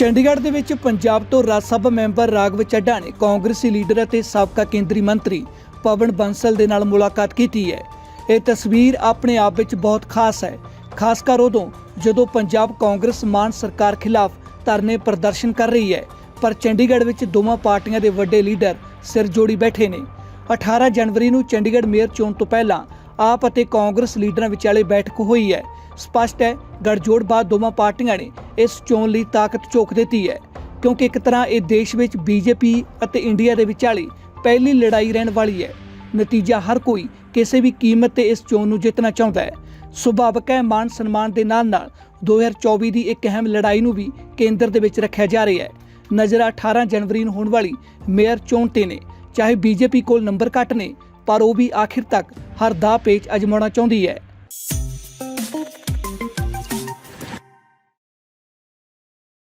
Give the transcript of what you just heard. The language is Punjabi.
ਚੰਡੀਗੜ੍ਹ ਦੇ ਵਿੱਚ ਪੰਜਾਬ ਤੋਂ ਰਾਜ ਸਭਾ ਮੈਂਬਰ ਰਾਘਵ ਚੱਡਾ ਨੇ ਕਾਂਗਰਸੀ ਲੀਡਰ ਅਤੇ ਸਾਬਕਾ ਕੇਂਦਰੀ ਮੰਤਰੀ ਪਵਨ ਬੰਸਲ ਦੇ ਨਾਲ ਮੁਲਾਕਾਤ ਕੀਤੀ ਹੈ। ਇਹ ਤਸਵੀਰ ਆਪਣੇ ਆਪ ਵਿੱਚ ਬਹੁਤ ਖਾਸ ਹੈ। ਖਾਸ ਕਰ ਉਦੋਂ ਜਦੋਂ ਪੰਜਾਬ ਕਾਂਗਰਸ ਮਾਨ ਸਰਕਾਰ ਖਿਲਾਫ ਧਰਨੇ ਪ੍ਰਦਰਸ਼ਨ ਕਰ ਰਹੀ ਹੈ, ਪਰ ਚੰਡੀਗੜ੍ਹ ਵਿੱਚ ਦੋਵਾਂ ਪਾਰਟੀਆਂ ਦੇ ਵੱਡੇ ਲੀਡਰ ਸਿਰ ਜੋੜੀ ਬੈਠੇ ਨੇ। 18 ਜਨਵਰੀ ਨੂੰ ਚੰਡੀਗੜ੍ਹ ਮੇਅਰ ਚੋਣ ਤੋਂ ਪਹਿਲਾਂ ਆਪ ਅਤੇ ਕਾਂਗਰਸ ਲੀਡਰਾਂ ਵਿਚਾਲੇ ਬੈਠਕ ਹੋਈ ਹੈ। ਸਪਸ਼ਟ ਹੈ, ਗੜਜੋੜ ਬਾਅਦ ਦੋਵਾਂ ਪਾਰਟੀਆਂ ਨੇ ਇਸ ਚੋਣ ਲਈ ਤਾਕਤ ਝੋਕ ਦਿੱਤੀ ਹੈ, ਕਿਉਂਕਿ ਇੱਕ ਤਰ੍ਹਾਂ ਇਹ ਦੇਸ਼ ਵਿੱਚ ਬੀਜੇਪੀ ਅਤੇ ਇੰਡੀਆ ਦੇ ਵਿਚਾਲੇ ਪਹਿਲੀ ਲੜਾਈ ਰਹਿਣ ਵਾਲੀ ਹੈ। ਨਤੀਜਾ ਹਰ ਕੋਈ ਕਿਸੇ ਵੀ ਕੀਮਤ ਤੇ ਇਸ ਚੋਣ ਨੂੰ ਜਿੱਤਣਾ ਚਾਹੁੰਦਾ ਹੈ। ਸੁਭਾਵਕ ਹੈ, ਮਾਨ ਸਨਮਾਨ ਦੇ ਨਾਲ ਨਾਲ 2024 ਦੀ ਇੱਕ ਅਹਿਮ ਲੜਾਈ ਨੂੰ ਵੀ ਕੇਂਦਰ ਦੇ ਵਿੱਚ ਰੱਖਿਆ ਜਾ ਰਿਹਾ ਹੈ। ਨਜ਼ਰ 18 ਜਨਵਰੀ ਨੂੰ ਹੋਣ ਵਾਲੀ ਮੇਅਰ ਚੋਣ ਤੇ ਨੇ, ਚਾਹੇ ਬੀਜੇਪੀ ਕੋਲ ਨੰਬਰ ਘੱਟ ਨੇ ਪਰ ਉਹ ਵੀ ਆਖਿਰ ਤੱਕ ਹਰ ਦਾ ਪੇਚ ਅਜਮਾਉਣਾ ਚਾਹੁੰਦੀ ਹੈ।